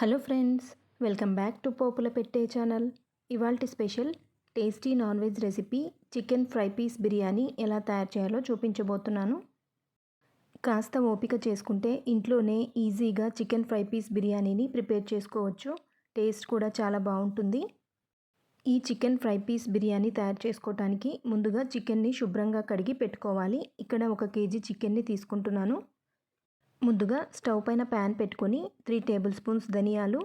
Hello friends welcome back to Popula Pette channel. ఇవాల్టి special tasty non veg recipe chicken fry piece biryani ఎలా తయారు చేయాలో చూపించబోతున్నాను. కాస్త ఓపిక చేసుకుంటే ఇంట్లోనే ఈజీగా చికెన్ ఫ్రై పీస్ బిర్యానీని ప్రిపేర్ చేసుకోవచ్చు. టేస్ట్ కూడా చాలా బాగుంటుంది. ఈ చికెన్ ఫ్రై పీస్ బిర్యానీ తయారు చేసుకోవటానికి ముందుగా చికెన్ని శుభ్రంగా కడిగి పెట్టుకోవాలి. ఇక్కడ ఒక కేజీ చికెన్ని తీసుకుంటున్నాను. ముందుగా స్టవ్ పైన ప్యాన్ పెట్టుకొని త్రీ టేబుల్ స్పూన్స్ ధనియాలు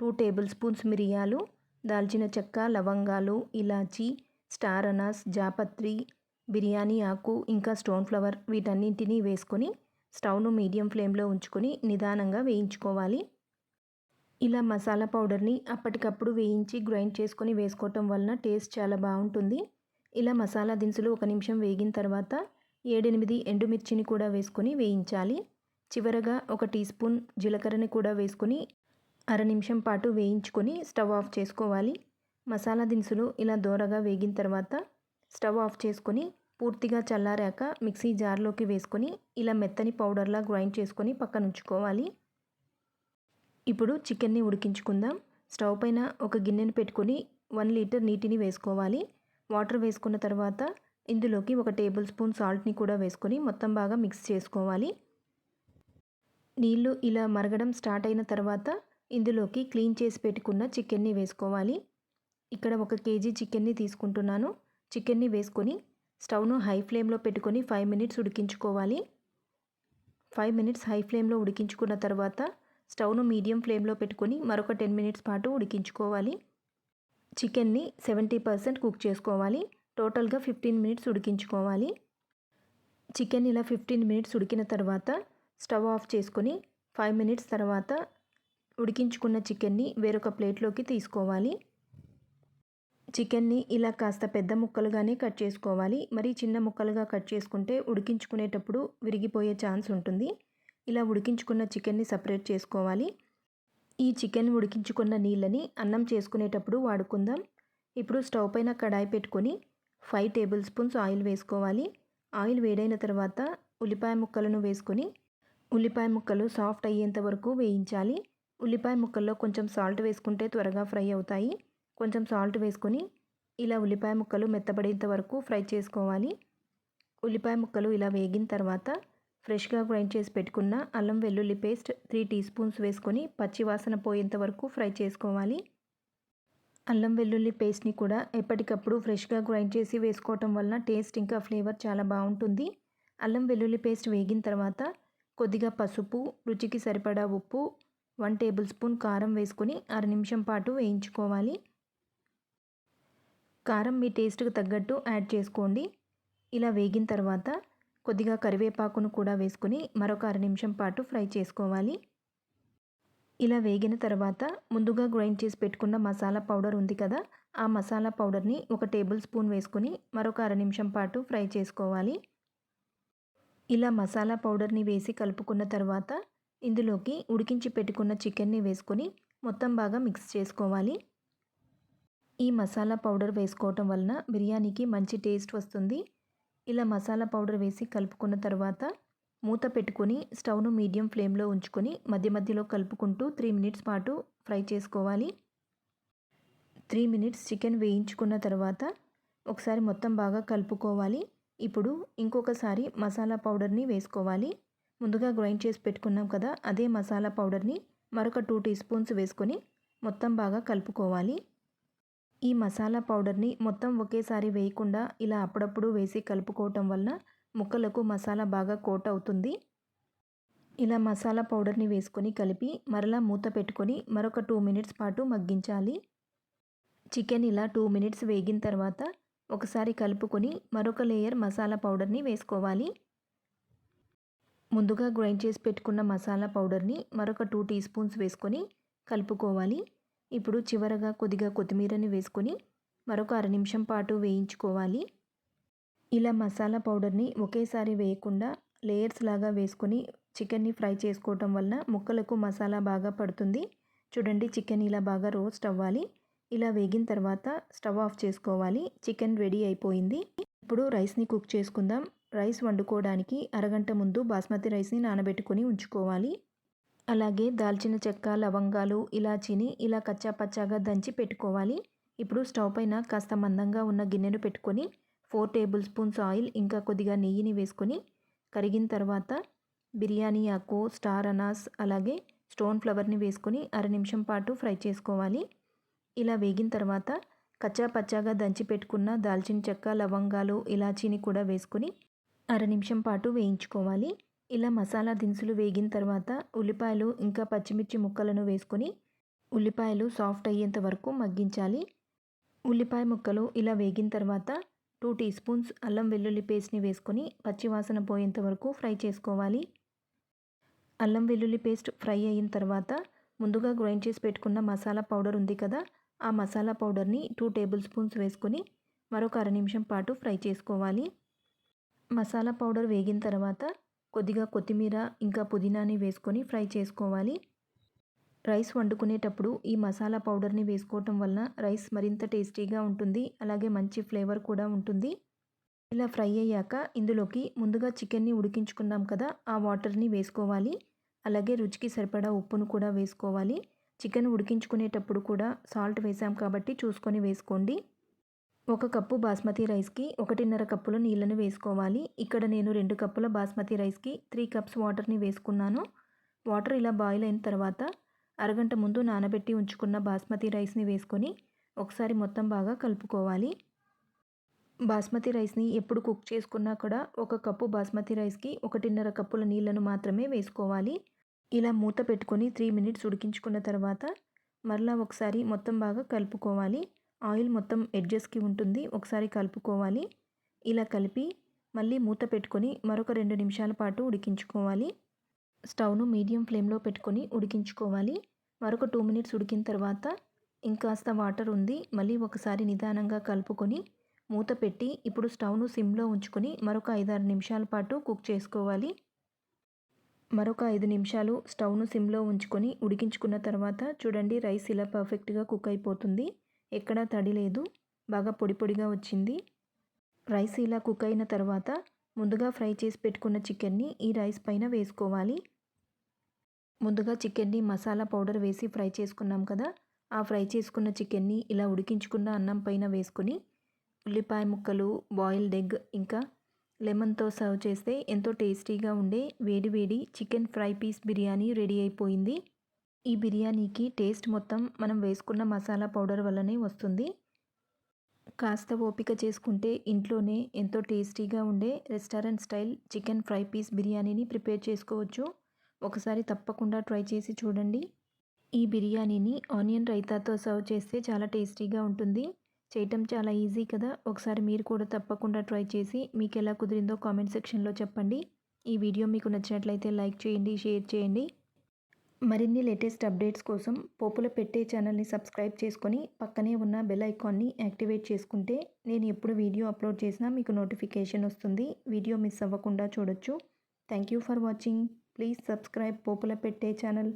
టూ టేబుల్ స్పూన్స్ మిరియాలు దాల్చిన చెక్క లవంగాలు ఇలాచీ స్టార్ అనాస్ జాపత్రి బిర్యానీ ఆకు ఇంకా స్టోన్ ఫ్లవర్ వీటన్నింటినీ వేసుకొని స్టవ్ను మీడియం ఫ్లేమ్లో ఉంచుకొని నిదానంగా వేయించుకోవాలి. ఇలా మసాలా పౌడర్ని అప్పటికప్పుడు వేయించి గ్రైండ్ చేసుకొని వేసుకోవటం వలన టేస్ట్ చాలా బాగుంటుంది. ఇలా మసాలా దినుసులు ఒక నిమిషం వేగిన తర్వాత ఏడెనిమిది ఎండుమిర్చిని కూడా వేసుకొని వేయించాలి. చివరగా ఒక టీ స్పూన్ జీలకర్రని కూడా వేసుకొని అర నిమిషం పాటు వేయించుకొని స్టవ్ ఆఫ్ చేసుకోవాలి. మసాలా దినుసులు ఇలా దోరగా వేగిన తర్వాత స్టవ్ ఆఫ్ చేసుకొని పూర్తిగా చల్లారాక మిక్సీ జార్లోకి వేసుకొని ఇలా మెత్తని పౌడర్లా గ్రైండ్ చేసుకొని పక్కన ఉంచుకోవాలి. ఇప్పుడు చికెన్ని ఉడికించుకుందాం. స్టవ్ పైన ఒక గిన్నెను పెట్టుకొని వన్ లీటర్ నీటిని వేసుకోవాలి. వాటర్ వేసుకున్న తర్వాత ఇందులోకి ఒక టేబుల్ స్పూన్ సాల్ట్ని కూడా వేసుకొని మొత్తం బాగా మిక్స్ చేసుకోవాలి. నీళ్ళు ఇలా మరగడం స్టార్ట్ అయిన తర్వాత ఇందులోకి క్లీన్ చేసి పెట్టుకున్న చికెన్ని వేసుకోవాలి. ఇక్కడ ఒక కేజీ చికెన్ని తీసుకుంటున్నాను. చికెన్ని వేసుకొని స్టవ్ను హై ఫ్లేమ్లో పెట్టుకొని ఫైవ్ మినిట్స్ ఉడికించుకోవాలి. ఫైవ్ మినిట్స్ హై ఫ్లేమ్లో ఉడికించుకున్న తర్వాత స్టవ్ను మీడియం ఫ్లేమ్లో పెట్టుకొని మరొక టెన్ మినిట్స్ పాటు ఉడికించుకోవాలి. చికెన్ని సెవెంటీ పర్సెంట్ కుక్ చేసుకోవాలి. టోటల్గా ఫిఫ్టీన్ మినిట్స్ ఉడికించుకోవాలి. చికెన్ ఇలా ఫిఫ్టీన్ మినిట్స్ ఉడికిన తర్వాత స్టవ్ ఆఫ్ చేసుకొని ఫైవ్ మినిట్స్ తర్వాత ఉడికించుకున్న చికెన్ని వేరొక ప్లేట్లోకి తీసుకోవాలి. చికెన్ని ఇలా కాస్త పెద్ద ముక్కలుగానే కట్ చేసుకోవాలి. మరి చిన్న ముక్కలుగా కట్ చేసుకుంటే ఉడికించుకునేటప్పుడు విరిగిపోయే ఛాన్స్ ఉంటుంది. ఇలా ఉడికించుకున్న చికెన్ని సపరేట్ చేసుకోవాలి. ఈ చికెన్ ఉడికించుకున్న నీళ్ళని అన్నం చేసుకునేటప్పుడు వాడుకుందాం. ఇప్పుడు స్టవ్ పైన కడాయి పెట్టుకొని ఫైవ్ టేబుల్ స్పూన్స్ ఆయిల్ వేసుకోవాలి. ఆయిల్ వేడైన తర్వాత ఉల్లిపాయ ముక్కలను వేసుకొని ఉల్లిపాయ ముక్కలు సాఫ్ట్ అయ్యేంత వరకు వేయించాలి. ఉల్లిపాయ ముక్కల్లో కొంచెం సాల్ట్ వేసుకుంటే త్వరగా ఫ్రై అవుతాయి. కొంచెం సాల్ట్ వేసుకొని ఇలా ఉల్లిపాయ ముక్కలు మెత్తబడేంత వరకు ఫ్రై చేసుకోవాలి. ఉల్లిపాయ ముక్కలు ఇలా వేగిన తర్వాత ఫ్రెష్గా గ్రైండ్ చేసి పెట్టుకున్న అల్లం వెల్లుల్లి పేస్ట్ త్రీ టీ స్పూన్స్ వేసుకొని పచ్చివాసన పోయేంత వరకు ఫ్రై చేసుకోవాలి. అల్లం వెల్లుల్లి పేస్ట్ని కూడా ఎప్పటికప్పుడు ఫ్రెష్గా గ్రైండ్ చేసి వేసుకోవటం వలన టేస్ట్ ఇంకా ఫ్లేవర్ చాలా బాగుంటుంది. అల్లం వెల్లుల్లి పేస్ట్ వేగిన తర్వాత కొద్దిగా పసుపు రుచికి సరిపడా ఉప్పు వన్ టేబుల్ స్పూన్ కారం వేసుకొని అర నిమిషం పాటు వేయించుకోవాలి. కారం మీ టేస్ట్కి తగ్గట్టు యాడ్ చేసుకోండి. ఇలా వేగిన తర్వాత కొద్దిగా కరివేపాకును కూడా వేసుకొని మరొక అర నిమిషం పాటు ఫ్రై చేసుకోవాలి. ఇలా వేగిన తర్వాత ముందుగా గ్రైండ్ చేసి పెట్టుకున్న మసాలా పౌడర్ ఉంది కదా ఆ మసాలా పౌడర్ని ఒక టేబుల్ స్పూన్ వేసుకొని మరొక అర నిమిషం పాటు ఫ్రై చేసుకోవాలి. ఇలా మసాలా పౌడర్ని వేసి కలుపుకున్న తర్వాత ఇందులోకి ఉడికించి పెట్టుకున్న చికెన్ని వేసుకొని మొత్తం బాగా మిక్స్ చేసుకోవాలి. ఈ మసాలా పౌడర్ వేసుకోవటం వలన బిర్యానీకి మంచి టేస్ట్ వస్తుంది. ఇలా మసాలా పౌడర్ వేసి కలుపుకున్న తర్వాత మూత పెట్టుకొని స్టవ్ను మీడియం ఫ్లేమ్లో ఉంచుకొని మధ్య మధ్యలో కలుపుకుంటూ త్రీ మినిట్స్ పాటు ఫ్రై చేసుకోవాలి. త్రీ మినిట్స్ చికెన్ వేయించుకున్న తర్వాత ఒకసారి మొత్తం బాగా కలుపుకోవాలి. ఇప్పుడు ఇంకొకసారి మసాలా పౌడర్ని వేసుకోవాలి. ముందుగా గ్రైండ్ చేసి పెట్టుకున్నాం కదా అదే మసాలా పౌడర్ని మరొక టూ టీ స్పూన్స్ వేసుకొని మొత్తం బాగా కలుపుకోవాలి. ఈ మసాలా పౌడర్ని మొత్తం ఒకేసారి వేయకుండా ఇలా అప్పుడప్పుడు వేసి కలుపుకోవటం వలన ముక్కలకు మసాలా బాగా కోట్ అవుతుంది. ఇలా మసాలా పౌడర్ని వేసుకొని కలిపి మరలా మూత పెట్టుకొని మరొక టూ మినిట్స్ పాటు మగ్గించాలి. చికెన్ ఇలా టూ మినిట్స్ వేగిన తర్వాత ఒకసారి కలుపుకొని మరొక లేయర్ మసాలా పౌడర్ని వేసుకోవాలి. ముందుగా గ్రైండ్ చేసి పెట్టుకున్న మసాలా పౌడర్ని మరొక టూ టీ స్పూన్స్ వేసుకొని కలుపుకోవాలి. ఇప్పుడు చివరగా కొద్దిగా కొత్తిమీరని వేసుకొని మరొక అర నిమిషం పాటు వేయించుకోవాలి. ఇలా మసాలా పౌడర్ని ఒకేసారి వేయకుండా లేయర్స్ లాగా వేసుకొని చికెన్ని ఫ్రై చేసుకోవటం వలన ముక్కలకు మసాలా బాగా పడుతుంది. చూడండి చికెన్ ఇలా బాగా రోస్ట్ అవ్వాలి. ఇలా వేగిన తర్వాత స్టవ్ ఆఫ్ చేసుకోవాలి. చికెన్ రెడీ అయిపోయింది. ఇప్పుడు రైస్ని కుక్ చేసుకుందాం. రైస్ వండుకోవడానికి అరగంట ముందు బాస్మతి రైస్ని నానబెట్టుకొని ఉంచుకోవాలి. అలాగే దాల్చిన చెక్క లవంగాలు ఇలాచీని ఇలా కచ్చా పచ్చాగా దంచి పెట్టుకోవాలి. ఇప్పుడు స్టవ్ పైన కాస్త మందంగా ఉన్న గిన్నెను పెట్టుకొని ఫోర్ టేబుల్ స్పూన్స్ ఆయిల్ ఇంకా కొద్దిగా నెయ్యిని వేసుకొని కరిగిన తర్వాత బిర్యానీ ఆకు స్టార్ అనాస్ అలాగే స్టోన్ ఫ్లవర్ని వేసుకొని అర నిమిషం పాటు ఫ్రై చేసుకోవాలి. ఇలా వేగిన తర్వాత కచ్చా పచ్చాగా దంచి పెట్టుకున్న దాల్చిన చెక్క లవంగాలు ఇలాచీని కూడా వేసుకొని అర నిమిషం పాటు వేయించుకోవాలి. ఇలా మసాలా దినుసులు వేగిన తర్వాత ఉల్లిపాయలు ఇంకా పచ్చిమిర్చి ముక్కలను వేసుకొని ఉల్లిపాయలు సాఫ్ట్ అయ్యేంత వరకు మగ్గించాలి. ఉల్లిపాయ ముక్కలు ఇలా వేగిన తర్వాత టూ టీ స్పూన్స్ అల్లం వెల్లుల్లి పేస్ట్ని వేసుకొని పచ్చివాసన పోయేంత వరకు ఫ్రై చేసుకోవాలి. అల్లం వెల్లుల్లి పేస్ట్ ఫ్రై అయిన తర్వాత ముందుగా గ్రైండ్ చేసి పెట్టుకున్న మసాలా పౌడర్ ఉంది కదా ఆ మసాలా పౌడర్ని టూ టేబుల్ స్పూన్స్ వేసుకొని మరొక అర నిమిషం పాటు ఫ్రై చేసుకోవాలి. మసాలా పౌడర్ వేగిన తర్వాత కొద్దిగా కొత్తిమీర ఇంకా పుదీనాని వేసుకొని ఫ్రై చేసుకోవాలి. రైస్ వండుకునేటప్పుడు ఈ మసాలా పౌడర్ని వేసుకోవటం వలన రైస్ మరింత టేస్టీగా ఉంటుంది అలాగే మంచి ఫ్లేవర్ కూడా ఉంటుంది. ఇలా ఫ్రై అయ్యాక ఇందులోకి ముందుగా చికెన్ని ఉడికించుకున్నాం కదా ఆ వాటర్ని వేసుకోవాలి. అలాగే రుచికి సరిపడా ఉప్పును కూడా వేసుకోవాలి. చికెన్ ఉడికించుకునేటప్పుడు కూడా సాల్ట్ వేసాం కాబట్టి చూసుకొని వేసుకోండి. ఒక కప్పు బాస్మతి రైస్కి ఒకటిన్నర కప్పుల నీళ్ళని వేసుకోవాలి. ఇక్కడ నేను రెండు కప్పుల బాస్మతి రైస్కి త్రీ కప్స్ వాటర్ని వేసుకున్నాను. వాటర్ ఇలా బాయిల్ అయిన తర్వాత అరగంట ముందు నానబెట్టి ఉంచుకున్న బాస్మతి రైస్ని వేసుకొని ఒకసారి మొత్తం బాగా కలుపుకోవాలి. బాస్మతి రైస్ని ఎప్పుడు కుక్ చేసుకున్నా కూడా ఒక కప్పు బాస్మతి రైస్కి ఒకటిన్నర కప్పుల నీళ్ళను మాత్రమే వేసుకోవాలి. ఇలా మూత పెట్టుకొని త్రీ మినిట్స్ ఉడికించుకున్న తర్వాత మరలా ఒకసారి మొత్తం బాగా కలుపుకోవాలి. ఆయిల్ మొత్తం ఎడ్జెస్కి ఉంటుంది. ఒకసారి కలుపుకోవాలి. ఇలా కలిపి మళ్ళీ మూత పెట్టుకొని మరొక రెండు నిమిషాల పాటు ఉడికించుకోవాలి. స్టవ్ను మీడియం ఫ్లేమ్లో పెట్టుకొని ఉడికించుకోవాలి. మరొక టూ మినిట్స్ ఉడికిన తర్వాత ఇంకాస్త వాటర్ ఉంది. మళ్ళీ ఒకసారి నిదానంగా కలుపుకొని మూత పెట్టి ఇప్పుడు స్టవ్ను సిమ్లో ఉంచుకొని మరొక ఐదారు నిమిషాల పాటు కుక్ చేసుకోవాలి. మరొక ఐదు నిమిషాలు స్టవ్ను సిమ్లో ఉంచుకొని ఉడికించుకున్న తర్వాత చూడండి రైస్ ఇలా పర్ఫెక్ట్గా కుక్ అయిపోతుంది. ఎక్కడా తడి లేదు. బాగా పొడి పొడిగా వచ్చింది. రైస్ ఇలా కుక్ అయిన తర్వాత ముందుగా ఫ్రై చేసి పెట్టుకున్న చికెన్ని ఈ రైస్ పైన వేసుకోవాలి. ముందుగా చికెన్ని మసాలా పౌడర్ వేసి ఫ్రై చేసుకున్నాం కదా ఆ ఫ్రై చేసుకున్న చికెన్ని ఇలా ఉడికించుకున్న అన్నం పైన వేసుకొని ఉల్లిపాయ ముక్కలు బాయిల్డ్ ఎగ్ ఇంకా లెమన్తో సర్వ్ చేస్తే ఎంతో టేస్టీగా ఉండే వేడి వేడి chicken fry piece biryani ready అయిపోయింది. ఈ బిర్యానీకి టేస్ట్ మొత్తం మనం వేసుకున్న మసాలా పౌడర్ వల్లనే వస్తుంది. కాస్త ఓపిక చేసుకుంటే ఇంట్లోనే ఎంతో టేస్టీగా ఉండే restaurant style chicken fry piece బిర్యానీని ప్రిపేర్ చేసుకోవచ్చు. ఒకసారి తప్పకుండా ట్రై చేసి చూడండి. ఈ బిర్యానీని ఆనియన్ రైతాతో సర్వ్ చేస్తే చాలా టేస్టీగా ఉంటుంది. చేయటం చాలా ఈజీ కదా. ఒకసారి మీరు కూడా తప్పకుండా ట్రై చేసి మీకు ఎలా కుదిరిందో కామెంట్ సెక్షన్లో చెప్పండి. ఈ వీడియో మీకు నచ్చినట్లయితే లైక్ చేయండి షేర్ చేయండి. మరిన్ని లేటెస్ట్ అప్డేట్స్ కోసం పోపుల పెట్టే ఛానల్ని సబ్స్క్రైబ్ చేసుకొని పక్కనే ఉన్న బెల్ ఐకాన్ని యాక్టివేట్ చేసుకుంటే నేను ఎప్పుడు వీడియో అప్లోడ్ చేసినా మీకు నోటిఫికేషన్ వస్తుంది. వీడియో మిస్ అవ్వకుండా చూడొచ్చు. Thank you for watching. Please subscribe Popula Pette channel.